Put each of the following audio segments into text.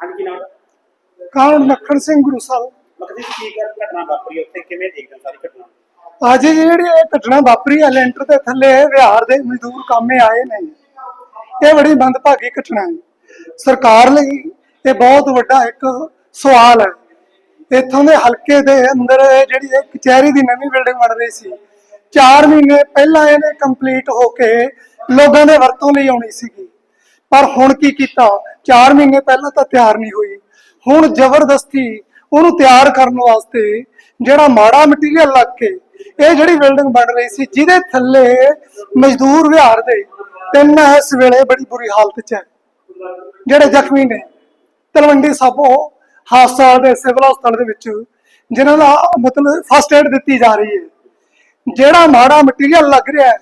ਹਾਂਜੀ ਮੱਖਣ ਸਿੰਘ ਗੁਰੂਸਲ ਮਤਲਬ ਜੀ ਕੀ ਗੱਲ ਘਟਨਾ ਵਾਪਰੀ? ਉੱਥੇ ਕਿਵੇਂ ਦੇਖਦੇ ਹੋ ਸਾਰੀ ਘਟਨਾ? ਅੱਜ ਜਿਹੜੀ ਇਹ ਘਟਨਾ ਵਾਪਰੀ ਹੈ ਲੈਂਟਰ ਦੇ ਥੱਲੇ ਵਿਹਾਰ ਦੇ ਮਜ਼ਦੂਰ ਕੰਮੇ ਆਏ ਨੇ। ਇਹ ਬੜੀ ਮੰਦਭਾਗੀ ਘਟਨਾ ਹੈ। ਸਰਕਾਰ ਲਈ ਇਹ ਬਹੁਤ ਵੱਡਾ ਇੱਕ ਸਵਾਲ ਹੈ। ਇੱਥੋਂ ਦੇ ਹਲਕੇ ਦੇ ਅੰਦਰ ਜਿਹੜੀ ਇਹ ਕਚਹਿਰੀ ਦੀ ਨਵੀਂ ਬਿਲਡਿੰਗ ਬਣ ਰਹੀ ਸੀ। 4 ਮਹੀਨੇ ਪਹਿਲਾਂ ਇਹਨੇ ਕੰਪਲੀਟ ਹੋ ਕੇ ਲੋਕਾਂ ਦੇ ਵਰਤੋਂ ਲਈ ਆਉਣੀ ਸੀਗੀ। ਪਰ ਹੁਣ ਕੀ ਕੀਤਾ? 4 ਮਹੀਨੇ ਪਹਿਲਾਂ ਤਾਂ ਤਿਆਰ ਨਹੀਂ ਹੋਈ। ਹੁਣ ਜ਼ਬਰਦਸਤੀ ਉਹਨੂੰ ਤਿਆਰ ਕਰਨ ਵਾਸਤੇ ਜਿਹੜਾ ਮਾੜਾ ਮਟੀਰੀਅਲ ਲੱਗ ਕੇ ਇਹ ਜਿਹੜੀ ਬਿਲਡਿੰਗ ਬਣ ਰਹੀ ਸੀ, ਜਿਹਦੇ ਥੱਲੇ ਮਜ਼ਦੂਰ ਵਿਹਾਰ ਦੇ ਤਿੰਨ ਇਸ ਵੇਲੇ ਬੜੀ ਬੁਰੀ ਹਾਲਤ 'ਚ ਹੈ। ਜਿਹੜੇ ਜ਼ਖਮੀ ਨੇ, ਤਲਵੰਡੀ ਸਾਬੋ ਹਸਪਤਾਲ ਦੇ ਸਿਵਲ ਹਸਪਤਾਲ ਦੇ ਵਿੱਚ, ਜਿਨ੍ਹਾਂ ਦਾ ਮਤਲਬ ਫਸਟ ਏਡ ਦਿੱਤੀ ਜਾ ਰਹੀ ਹੈ। ਜਿਹੜਾ ਮਾੜਾ ਮਟੀਰੀਅਲ ਲੱਗ ਰਿਹਾ ਹੈ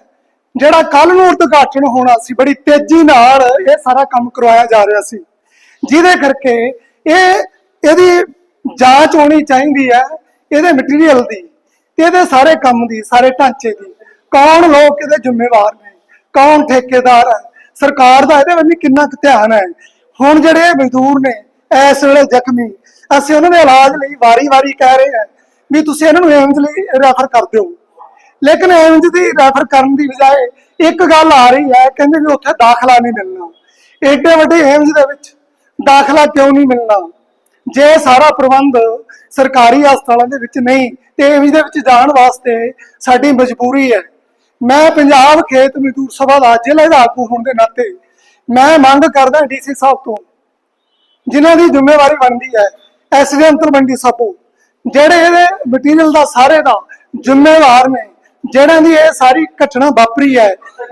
ਜਿਹੜਾ ਕੱਲ ਨੂੰ ਉਦਘਾਟਨ ਹੋਣਾ ਸੀ, ਬੜੀ ਤੇਜ਼ੀ ਨਾਲ ਇਹ ਸਾਰਾ ਕੰਮ ਕਰਵਾਇਆ ਜਾ ਰਿਹਾ ਸੀ। ਜਿਹਦੇ ਕਰਕੇ ਇਹ, ਇਹਦੀ ਜਾਂਚ ਹੋਣੀ ਚਾਹੀਦੀ ਹੈ, ਇਹਦੇ ਮਟੀਰੀਅਲ ਦੀ ਇਹਦੇ ਸਾਰੇ ਕੰਮ ਦੀ, ਸਾਰੇ ਢਾਂਚੇ ਦੀ। ਕੌਣ ਲੋਕ ਇਹਦੇ ਜ਼ਿੰਮੇਵਾਰ ਨੇ? ਕੌਣ ਠੇਕੇਦਾਰ ਹੈ? ਸਰਕਾਰ ਦਾ ਇਹਦੇ ਵੱਲ ਕਿੰਨਾ ਕੁ ਧਿਆਨ ਹੈ? ਹੁਣ ਜਿਹੜੇ ਮਜ਼ਦੂਰ ਨੇ, ਇਸ ਵੇਲੇ ਜ਼ਖਮੀ, ਅਸੀਂ ਉਹਨਾਂ ਦੇ ਇਲਾਜ ਲਈ ਵਾਰੀ-ਵਾਰੀ ਕਹਿ ਰਹੇ ਹਾਂ ਵੀ ਤੁਸੀਂ ਇਹਨਾਂ ਨੂੰ ਏਮਜ਼ ਲਈ ਰੈਫਰ ਕਰ ਦਿਓ। ਲੇਕਿਨ ਏਮਜ਼ ਦੀ ਰੈਫਰ ਕਰਨ ਦੀ ਬਜਾਏ ਇੱਕ ਗੱਲ ਆ ਰਹੀ ਹੈ, ਕਹਿੰਦੇ ਵੀ ਉੱਥੇ ਦਾਖਲਾ ਨਹੀਂ ਮਿਲਣਾ। ਏਡੇ ਵੱਡੇ ਏਮਜ਼ ਦੇ ਵਿੱਚ ਦਾਖਲਾ ਕਿਉਂ ਨਹੀਂ ਮਿਲਣਾ? ਜੇ ਸਾਰਾ ਪ੍ਰਬੰਧ ਸਰਕਾਰੀ ਹਸਪਤਾਲਾਂ ਦੇ ਵਿੱਚ ਨਹੀਂ, ਤੇ ਏਮਜ਼ ਦੇ ਵਿੱਚ ਜਾਣ ਵਾਸਤੇ ਸਾਡੀ ਮਜਬੂਰੀ ਹੈ। ਮੈਂ ਪੰਜਾਬ ਖੇਤ ਮਜ਼ਦੂਰ ਸਭਾ ਦਾ ਜ਼ਿਲ੍ਹੇ ਦਾ ਆਗੂ ਹੋਣ ਦੇ ਨਾਤੇ ਮੈਂ ਮੰਗ ਕਰਦਾ ਡੀਸੀ ਸਾਹਿਬ ਤੋਂ, ਜਿਨ੍ਹਾਂ ਦੀ ਜ਼ਿੰਮੇਵਾਰੀ ਬਣਦੀ ਹੈ ਐਸਡੀਐਮ ਤਲਵੰਡੀ ਸਾਬੋ, ਜਿਹੜੇ ਇਹਦੇ ਮਟੀਰੀਅਲ ਦਾ ਸਾਰੇ ਦਾ ਜ਼ਿੰਮੇਵਾਰ ਨੇ। ਜਿਹੜਾਂ ਦੀ ਇਹ ਸਾਰੀ ਘਟਨਾ ਵਾਪਰੀ ਹੈ,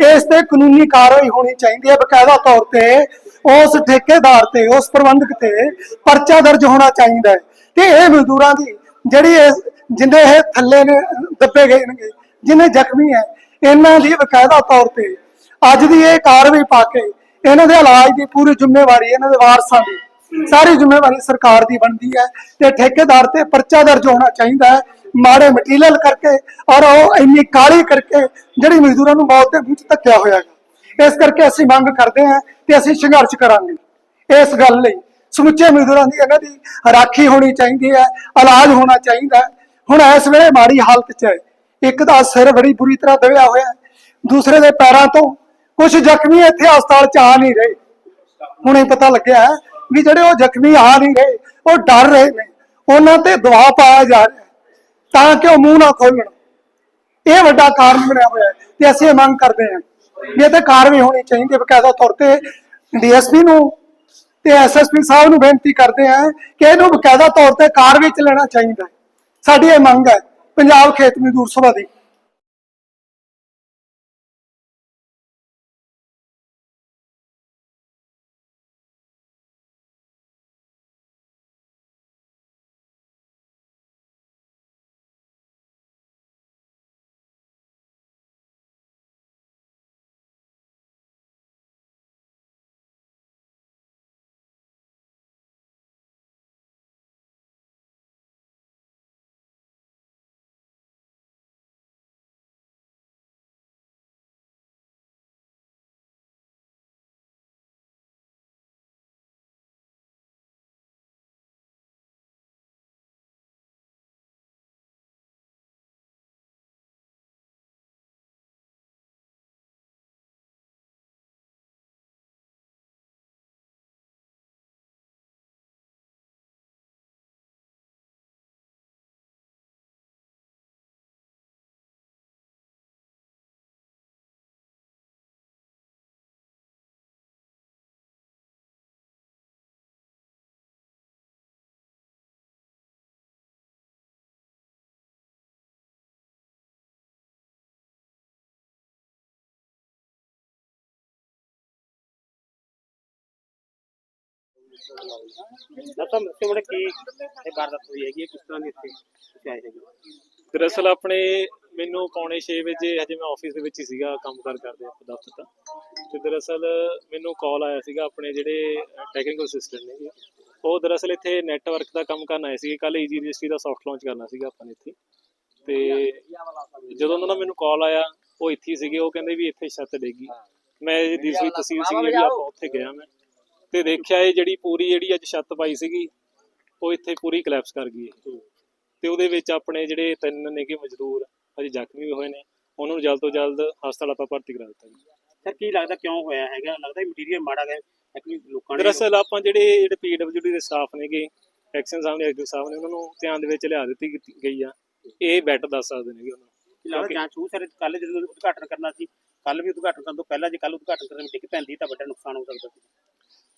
ਇਸ ਤੇ ਕਾਨੂੰਨੀ ਕਾਰਵਾਈ ਹੋਣੀ ਚਾਹੀਦੀ ਹੈ ਬਕਾਇਦਾ ਤੌਰ ਤੇ, ਉਸ ਠੇਕੇਦਾਰ ਤੇ, ਉਸ ਪ੍ਰਬੰਧਕ ਤੇ ਪਰਚਾ ਦਰਜ ਹੋਣਾ ਚਾਹੀਦਾ ਹੈ। ਤੇ ਇਹ ਮਜ਼ਦੂਰਾਂ ਦੀ ਜਿਹੜੀ ਜਿੰਨੇ ਇਹ ਥੱਲੇ ਨੇ, ਦੱਬੇ ਗਏ ਨੇ, ਜਿੰਨੇ ਜ਼ਖਮੀ ਹੈ, ਇਹਨਾਂ ਦੀ ਬਕਾਇਦਾ ਤੌਰ ਤੇ ਅੱਜ ਦੀ ਇਹ ਕਾਰਵਾਈ ਪਾ ਕੇ ਇਹਨਾਂ ਦੇ ਇਲਾਜ ਦੀ ਪੂਰੀ ਜ਼ਿੰਮੇਵਾਰੀ ਇਹਨਾਂ ਦੇ ਵਾਰਸਾਂ ਦੀ, ਸਾਰੀ ਜ਼ਿੰਮੇਵਾਰੀ ਸਰਕਾਰ ਦੀ ਬਣਦੀ ਹੈ ਤੇ ਠੇਕੇਦਾਰ ਤੇ ਪਰਚਾ ਦਰਜ ਹੋਣਾ ਚਾਹੀਦਾ ਹੈ। ਮਾੜੇ ਮਟੀਰੀਅਲ ਕਰਕੇ ਔਰ ਉਹ ਇੰਨੀ ਕਾਲੀ ਕਰਕੇ ਜਿਹੜੀ ਮਜ਼ਦੂਰਾਂ ਨੂੰ ਮੌਤ ਦੇ ਵਿੱਚ ਧੱਕਿਆ ਹੋਇਆ ਹੈ ਇਸ ਕਰਕੇ ਅਸੀਂ ਮੰਗ ਕਰਦੇ ਹਾਂ ਤੇ ਅਸੀਂ ਸੰਘਰਸ਼ ਕਰਾਂਗੇ। ਇਸ ਗੱਲ ਲਈ ਸਮੁੱਚੇ ਮਜ਼ਦੂਰਾਂ ਦੀ ਇਹਨਾਂ ਦੀ ਰਾਖੀ ਹੋਣੀ ਚਾਹੀਦੀ ਹੈ, ਇਲਾਜ ਹੋਣਾ ਚਾਹੀਦਾ ਹੁਣ ਇਸ ਵੇਲੇ ਮਾੜੀ ਹਾਲਤ 'ਚ ਹੈ। ਇੱਕ ਦਾ ਸਿਰ ਬੜੀ ਬੁਰੀ ਤਰ੍ਹਾਂ ਦਬਿਆ ਹੋਇਆ ਦੂਸਰੇ ਦੇ ਪੈਰਾਂ ਤੋਂ ਕੁਝ ਜ਼ਖਮੀ ਇੱਥੇ ਹਸਪਤਾਲ 'ਚ ਆ ਨਹੀਂ ਰਹੇ। ਹੁਣੇ ਪਤਾ ਲੱਗਿਆ ਹੈ ਵੀ ਜਿਹੜੇ ਉਹ ਜ਼ਖਮੀ ਆ ਨਹੀਂ ਰਹੇ, ਉਹ ਡਰ ਰਹੇ ਨੇ। ਉਹਨਾਂ ਤੇ ਦਬਾਅ ਪਾਇਆ ਜਾ ਰਿਹਾ ਤਾਂ ਕਿ ਉਹ ਮੂੰਹ ਨਾ ਖੋਲਣ। ਇਹ ਵੱਡਾ ਕਾਰਨ ਬਣਿਆ ਹੋਇਆ ਹੈ ਤੇ ਅਸੀਂ ਇਹ ਮੰਗ ਕਰਦੇ ਹਾਂ ਵੀ ਇਹ ਤੇ ਕਾਰਵਾਈ ਹੋਣੀ ਚਾਹੀਦੀ ਹੈ, ਬਕਾਇਦਾ ਤੌਰ ਤੇ ਡੀਐਸਪੀ ਨੂੰ ਤੇ ਐਸਐਸਪੀ ਸਾਹਿਬ ਨੂੰ ਬੇਨਤੀ ਕਰਦੇ ਹਾਂ ਕਿ ਇਹਨੂੰ ਬਕਾਇਦਾ ਤੌਰ ਤੇ ਕਾਰਵਾਈ ਚ ਲੈਣਾ ਚਾਹੀਦਾ ਸਾਡੀ ਇਹ ਮੰਗ ਹੈ, ਪੰਜਾਬ ਖੇਤ ਮਜ਼ਦੂਰ ਸਭਾ ਦੀ। ਦੱਸੋ ਮੈਨੂੰ ਮੁੰਡੇ ਕੀ ਇਹ ਵਾਰਦਾਤ ਹੋਈ ਹੈਗੀ ਕਿਸ ਤਰ੍ਹਾਂ ਦੀ ਇੱਥੇ ਇੱਥੇ ਆਏ ਹੈਗੇ ਦਰਅਸਲ ਆਪਣੇ ਮੈਨੂੰ ਪੌਣੇ 6 ਵਜੇ ਹਜੇ ਮੈਂ ਆਫਿਸ ਦੇ ਵਿੱਚ ਹੀ ਸੀਗਾ, ਕੰਮ ਕਾਰ ਕਰਦੇ ਆਪਾਂ ਦਫ਼ਤਰ ਦਾ ਤੇ। ਦਰਅਸਲ ਮੈਨੂੰ ਕਾਲ ਆਇਆ ਸੀਗਾ ਆਪਣੇ ਜਿਹੜੇ ਟੈਕਨੀਕਲ ਅਸਿਸਟੈਂਟ ਨੇ ਉਹ ਦਰਅਸਲ ਇੱਥੇ ਨੈਟਵਰਕ ਦਾ ਕੰਮ ਕਰਨ ਆਏ ਸੀਗੇ। ਕੱਲ ਈਜੀ ਰਜਿਸਟਰੀ ਦਾ ਸੌਫਟ ਲਾਂਚ ਕਰਨਾ ਸੀਗਾ ਆਪਾਂ ਨੇ ਇੱਥੇ। ਤੇ ਜਦੋਂ ਉਹਨਾਂ ਦਾ ਮੈਨੂੰ ਕਾਲ ਆਇਆ, ਉਹ ਇੱਥੇ ਸੀਗੇ। ਉਹ ਕਹਿੰਦੇ ਵੀ ਇੱਥੇ ਛੱਤ ਡੇਗੀ ਮੈਂ ਇਹ ਦੂਸਰੀ ਤਸਵੀਰ ਸੀਗੀ ਜਿਹੜੀ ਆਪਾਂ ਉੱਥੇ ਗਿਆ ਮੈਂ। ਤੇ ਦੇਖਿਆ ਇਹ ਜਿਹੜੀ ਪੂਰੀ ਜਿਹੜੀ ਅੱਜ ਛੱਤ ਪਾਈ ਸੀਗੀ ਉਹ ਇੱਥੇ ਪੂਰੀ ਕਲੈਪਸ ਕਰ ਗਈ। ਤੇ ਉਹਦੇ ਵਿੱਚ ਆਪਣੇ ਜਿਹੜੇ ਤਿੰਨ ਨੇਗੇ ਮਜ਼ਦੂਰ ਅਜੇ ਜ਼ਖਮੀ ਵੀ ਹੋਏ ਨੇ ਉਹਨਾਂ ਨੂੰ ਜਲਦ ਤੋਂ ਜਲਦ ਹਸਪਤਾਲ ਆਪਾਂ ਭਰਤੀ ਕਰਾ ਦਿੱਤਾ ਜੀ। ਸਰ ਕੀ ਲੱਗਦਾ ਕਿਉਂ ਹੋਇਆ ਹੈਗਾ? ਲੱਗਦਾ ਮਟੀਰੀਅਲ ਮਾੜਾ ਗਿਆ ਐਕਚੁਅਲੀ ਲੋਕਾਂ ਨੇ ਦਰਅਸਲ ਆਪਾਂ ਜਿਹੜੇ ਜਿਹੜੇ ਪੀਡਬਲਯੂਡੀ ਦੇ ਸਟਾਫ ਨੇਗੇ ਐਕਸ਼ਨ ਸਾਹਮਣੇ ਐਕਟਿਵ ਸਟਾਫ ਨੇ ਉਹਨਾਂ ਨੂੰ ਧਿਆਨ ਦੇ ਵਿੱਚ ਲਿਆ ਦਿੱਤੀ ਗਈ ਆ। ਇਹ ਬੈਟਰ ਦੱਸ ਸਕਦੇ ਨੇਗੇ ਉਹਨਾਂ ਨੂੰ। ਲੱਗਦਾ ਜਾਂਚ ਹੋਊ? ਸਰ ਕੱਲ ਜਦੋਂ ਉਦਘਾਟਨ ਕਰਨਾ ਸੀ ਕੱਲ ਵੀ ਉਦਘਾਟਨ ਕਰਨ ਤੋਂ ਪਹਿਲਾਂ ਜੇ ਕੱਲ ਉਦਘਾਟਨ ਕਰਨ ਵਿੱਚ ਡਿੱਗ ਪੈਂਦੀ ਤਾਂ ਵੱਡਾ ਨੁਕਸਾਨ ਹੋ ਸਕਦਾ ਸੀ।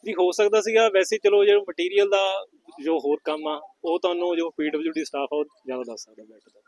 ਜੀ ਹੋ ਸਕਦਾ ਸੀਗਾ। ਵੈਸੇ ਚਲੋ ਜਿਹੜਾ ਮਟੀਰੀਅਲ ਦਾ ਜੋ ਹੋਰ ਕੰਮ ਆ, ਉਹ ਤੁਹਾਨੂੰ ਜੋ ਪੀਡਬਲਯੂਡੀ ਸਟਾਫ ਆ, ਉਹ ਜ਼ਿਆਦਾ ਦੱਸ ਸਕਦਾ ਬੈਟਰ ਦਾ